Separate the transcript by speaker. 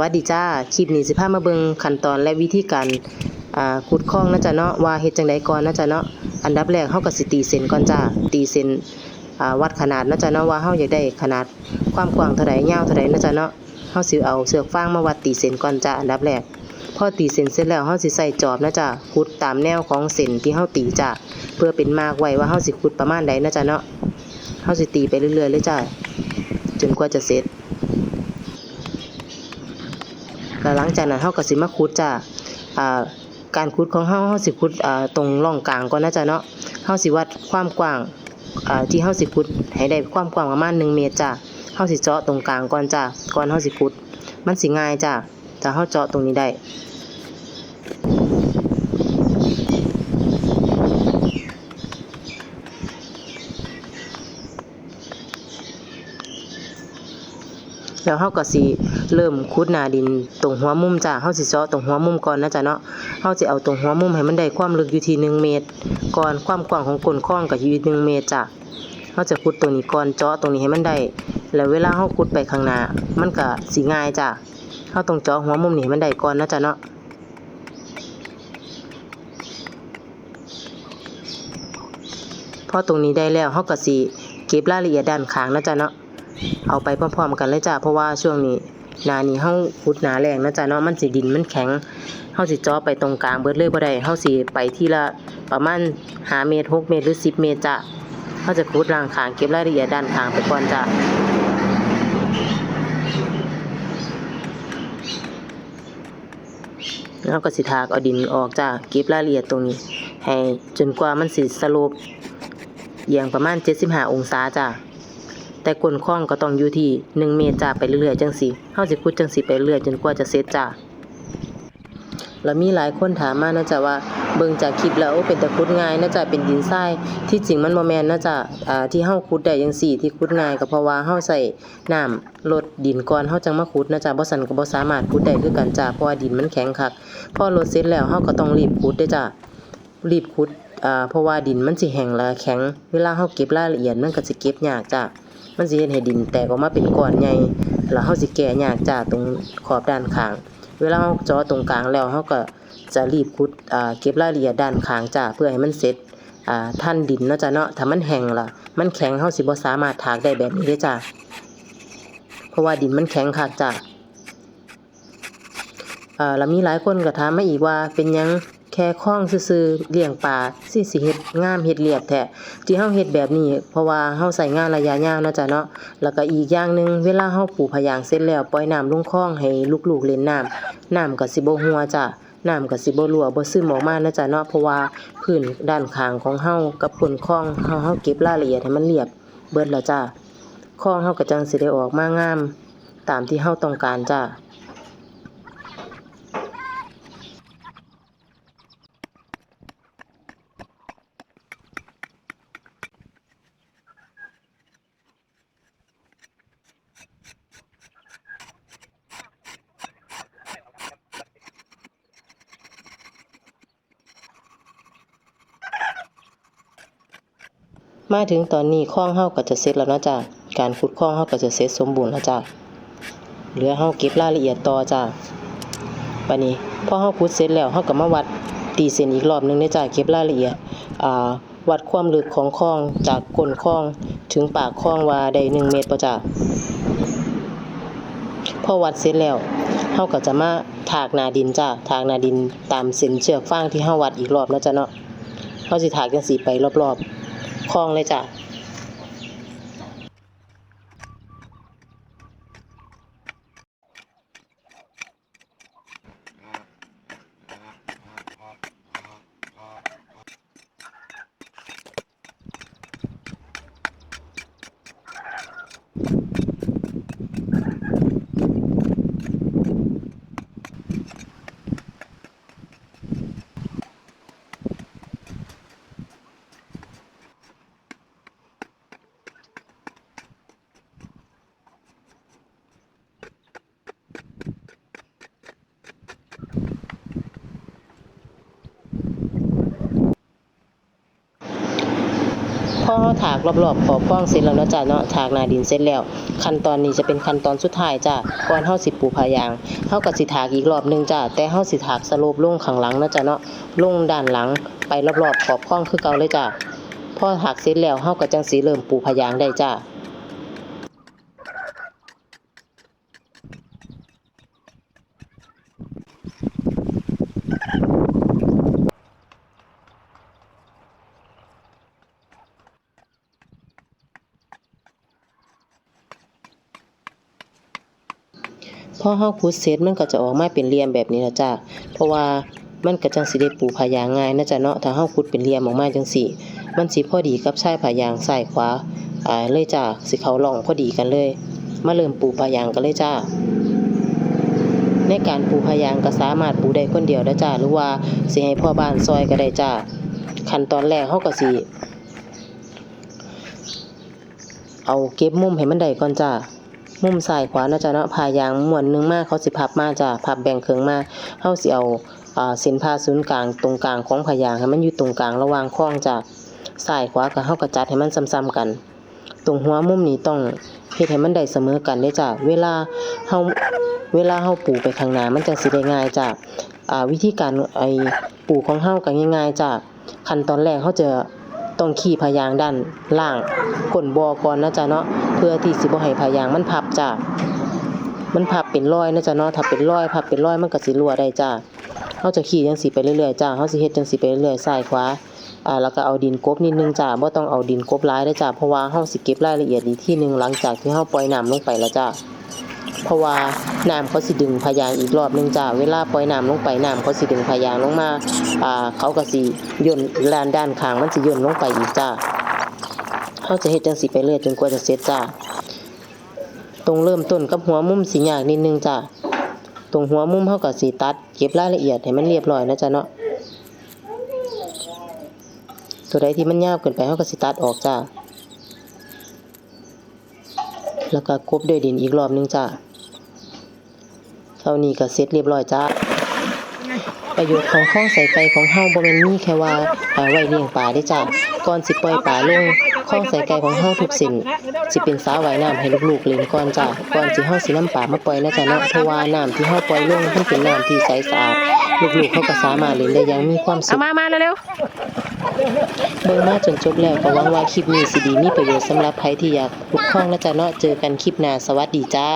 Speaker 1: วัสดีจ้า คลิปนี้สิพามาเบิงขั้นตอนและวิธีการขุดคล้องนะจ๊ะเนาะว่าเฮ็ดจังไดก่อนนะจ๊ะเนาะอันดับแรกเฮาก็สิตีเส้นก่อนจ้าตีเส้นวัดขนาดนะจ๊ะเนาะว่าเฮาอยากได้ขนาดความกว้างเท่าใดยาวเท่าใดนะจ๊ะเนาะเฮาสิเอาเสือกฟางมาวัดตีเส้นก่อนจ้าอันดับแรกพอตีเส้นเสร็จแล้วเฮาสิใส่จอบนะจ๊ะขุดตามแนวของเส้นที่เฮาตีจ้าเพื่อเป็นมากไว้ว่าเฮาสิขุดประมาณใดนะจ๊ะเนาะเฮาสิตีไปเรื่อยๆเลยจ้าจนกว่าจะเสร็จ แล้วหลังจากนั้นเฮาก็สิมาขุดจ้ะอ่าการขุดของเฮาเฮาสิขุดอ่าตรงร่องกลางก่อนนะจ๊ะเนาะเฮาสิวัดความกว้างอ่าที่เฮาสิขุดให้ได้ความกว้างประมาณ1เมตรจ้าเฮาสิเจาะตรงกลางก่อนจ้าก่อนเฮาสิขุด มันสิง่ายจ้าถ้าเฮาเจาะตรงนี้ได้ แล้วเฮาก็สิเริ่มขุดหน้าดินตรงหัวมุมจ้ะเฮาสิเจาะตรงหัวมุมก่อนนะจ๊ะเนาะเฮาสิเอาตรงหัวมุมให้มันได้ความลึกอยู่ที่1เมตร ก่อนความกว้างของก้นคลองก็อยู่ที่1เมตรจ้ะเฮาจะขุดตรงนี้ก่อนเจาะตรงนี้ให้มันได้ แล้วเวลาเฮาขุดไปข้างหน้ามันก็สิง่ายจ้ะเฮาต้องเจาะหัวมุมนี้ให้มันได้ก่อนนะจ๊ะเนาะพอตรงนี้ได้แล้วเฮาก็สิเก็บรายละเอียดด้านข้างนะจ๊ะเนาะ เอาไปพร้อมๆกันเลยจ้ะเพราะว่าช่วงนี้นานี้เฮาขุดหนาแรงนะจ้ะเนาะมันสิดินมันแข็งเฮาสิจาะไปตรงกลางเบิดเลยบ่ได้เฮาสิไปที่ละประมาณ5เมตร6เมตรหรือ 10 เมตรจ้ะเฮาจะขุดล่างขางเก็บรายละเอียดด้านขางไปก่อนจ้ะแล้วก็สิถากเอาดินออกจ้ะเก็บรายละเอียดตรงนี้ ให้จนกว่ามันสิสโลปเอียงประมาณ 75 องศาจ้ะ แต่ก้นคลองก็ต้องอยู่ที่ 1 เมตรจ้าไปเรื่อยๆจังสิเฮาสิขุดจังสิไปเรื่อยจนกว่าจะเสร็จจ้าแล้วมีหลายคนถามมานะจ๊ะว่าเบิ่งจากคลิปแล้วเป็นต่ขุดง่ายนะจ๊ะเป็นดินทรายที่จริงมันบ่แม่นนะจ๊ะอ่าที่เฮาขุดได้จังซี่ที่ขุดง่ายก็เพราะว่าเฮาใส่น้ำลดดินก่อนเฮาจังมาขุดนะจ๊ะบ่ซั่นก็บ่สามารถขุดได้คือกันจ้าเพราะว่าดินมันแข็งคักพอลดเสร็จแล้วเฮาก็ต้องรีบขุดเด้จ้ารีบขุดอ่าเพราะว่าดินมันสิแห้งและแข็ง เวลาเฮาเก็บรายละเอียดมันก็สิเก็บยากจ้า มันสิเฮ็ดให้ดินแตกออกมาเป็นก้อนใหญ่แล้วเฮาสิแก้ยากจ้าตรงขอบด้านข้าง เวลาเฮาเจาะตรงกลางแล้วเฮาก็จะรีบขุดอ่าเก็บรายละเอียดด้านข้างจ้าเพื่อให้มันเสร็จอ่าท่านดินเนาะจ้าเนาะถ้ามันแห้งล่ะ มันแข็งเฮาสิบ่สามารถถากได้แบบนี้เด้จ้าเพราะว่าดินมันแข็งคักจ้าอ่าแล้วมีหลายคนก็ถามมาอีกว่าเป็นหยัง แค่คล้องซื่อๆเลี้ยงปลาสิสิเฮ็ดงามเฮ็ดเรียบแท้ที่เฮาเฮ็ดแบบนี้ เพราะว่าเฮาใส่งานระยะยาวเนาะจ้ะเนาะแล้วก็อีกอย่างหนึงเวลาเฮาปลูกพยางเสร็จแล้วปล่อยน้ำลงคลองให้ลูกๆเล่นน้ำน้ำก็สิบ่หัวจ้ะน้ำก็สิบ่รั่วบ่ซึมออกมานะจ้ะเนาะเพราะว่าพื้นด้านข้างของเฮากับก้นคลองเฮาเฮาเก็บรายละเอียดให้มันเรียบเบิดแล้วจ้ะคลองเฮาก็จังสิได้ออกมางาม ตามที่เฮาต้องการจ้ะ มาถึงตอนนี้คลองเฮาก็จะเสร็จแล้วเนาะจ้ะการขุดคลองเฮาก็จะเสร็จสมบูรณ์แล้วจ้ะเหลือเฮาเก็บรายละเอียดต่อจ้ะบัดนี้พอเฮาขุดเสร็จแล้วเฮาก็มาวัดตีเส้นอีกรอบหนึงเด้อจ้ะเก็บรายละเอียดอ่าวัดความลึกของคลองจากก้นคลองถึงปากคลองว่าได้1เมตรบ่จ้ะพอวัดเสร็จแล้วเฮาก็จะมาถากนาดินจ้ะถากนาดินตามเส้นเชือกฟางที่เฮาวัดอีกรอบเนาะจ้ะเนาะเฮาสิถากจังซี่ไปรอบๆ คลองเลยจ้ะ
Speaker 2: ค
Speaker 1: ถากรอบๆขอบคล้องเสร็จแล้วเนาะจ้ะเนาะถากหน้าดินเสร็จแล้ว ขั้นตอนนี้จะเป็นขั้นตอนสุดท้ายจ้ะก่อนเฮาสิปูพายางเฮาก็สิถากอีกรอบหนึงจ้ะแต่เฮาสิถากสโลปลงข้างหลังเนาะจ้ะเนาะลงด้านหลังไปรอบๆขอบคล้องคือเก่าเลยจ้ะพอถากเสร็จแล้วเฮาก็จังสิเริ่มปูพายางได้จ้ะ อเฮาขุดเสร็จมันก็จะออกมาเป็นเหลี่ยมแบบนี้นะจ้ะเพราะว่ามันก็จังสิได้ปูผายางง่ายนะจ๊ะเนาะถ้าเฮาขุดเป็นเหลี่ยมออกมาจังซี่ มันสิพอดีกับชายผายางซ้ายขวาอ่าเลยจ้ะสิเขาร่องพอดีกันเลย มาเริ่มปูผายางกันเลยจ้าในการปลูกผายางก็สามารถปูได้คนเดียวได้จ้าหรือว่าสิให้พ่อบ้านซอยก็ได้จ้าขั้นตอนแรกเฮาก็สิเอาเก็บมุมให้มันได้ก่อนจ้า มุมซ้ายขวาเนาะจ้ะเนาะผ่ายางมวนหนึงมากเขาสิพับมาจ้ะพับแบ่งเครึ่งมาเฮาสิเอาเส้นผ่าศูนย์กลางตรงกลางของผ่ายางให้มันอยู่ตรงกลางระหว่างข้องจ้ะซ้ายขวาก็เฮาก็จัดให้มันซ้ำๆกัน ตรงหัวมุมนี้ต้องเฮ็ดให้มันได้เสมอกันเด้จ้ะเวลาเฮาเวลาเฮาปูไปข้างหน้ามันจังสิได้ง่ายจ้ะอ่าวิธีการไอปูของเฮาก็ง่ายๆจ้ะขั้นตอนแรกเฮาจะ ต้องขี้พายางด้านล่างก้นบอก่อนนะจ๊ะเนาะเพื่อที่สิบ่ให้พายางมันพับจ้ะมันพับเป็นรอยนะจ๊ะเนาะถ้าเป็นรอยพับเป็นรอยมันก็สิรั่วได้จ้าเฮาจะขี่จังสิไปเรื่อยๆจ้าเฮาสิเฮ็ดจังสิไปเรื่อยๆซ้ายขวาอ่าแล้วก็เอาดินกบนิดนึงจ้าบ่ต้องเอาดินกบหลายเด้จ้าเพราะว่าเฮาสิเก็บรายละเอียดอีกทีหนึงหลังจากที่เฮาปล่อยน้ำลงไปแล้วจ้า เพราะว่าน้ำเขาสิดึงพยางอีกรอบหนึงจ้าเวลาปล่อยน้ำลงไปน้ำเขาสิดึงพยางลงมาอ่าเขาก็สิย่นด้านด้านข้างมันสิย่นลงไปอีกจ้าเฮาจะเฮ็ดจังสิไปเรื่อยจนกว่าจะเสร็จจ้าตรงเริ่มต้นกับหัวมุมสิยากนิดนึงจ้ะตรงหัวมุมเฮาก็สิตัด เก็บรายละเอียดให้มันเรียบร้อยนะจ๊ะเนาะตัวใดที่มันยาวเกินไปเฮาก็สิตัดออกจ้ะ แล้วก็กบด้วยดินอีกรอบหนึงจ้ะเท่านี้ก็เสร็จเรียบร้อยจ้ะประโยชน์ของข้องใส่ไก่ของเฮาบ่แม่นมีแค่ว่าไว้เลี้ยงปลาได้จ้ะก่อนสิปล่อยปลาลงข้องใส่ไก่ของเฮาทุกสิ่งสิเป็นสาว่ายน้ำให้ลูกๆเล่นก่อนจ้ะก่อนสิเฮาสินำปลามาปล่อยนะจ๊ะเนาะเพราะว่าน้ำที่เฮาปล่อยลงมันเป็นน้ำที่ใสสะอาดลูกๆเขาก็สามารถเล่นได้อย่างมีความสุ
Speaker 2: เอา
Speaker 1: ข
Speaker 2: มามาเร็ว
Speaker 1: เบิ่งมาจนจบแล้วก็หวังว่าคลิปนี้สิดีมีประโยชน์สำหรับใครที่อยากปกข้องนะจ๊ะเนาะเจอกันคลิปหน้าสวัสดีจ้า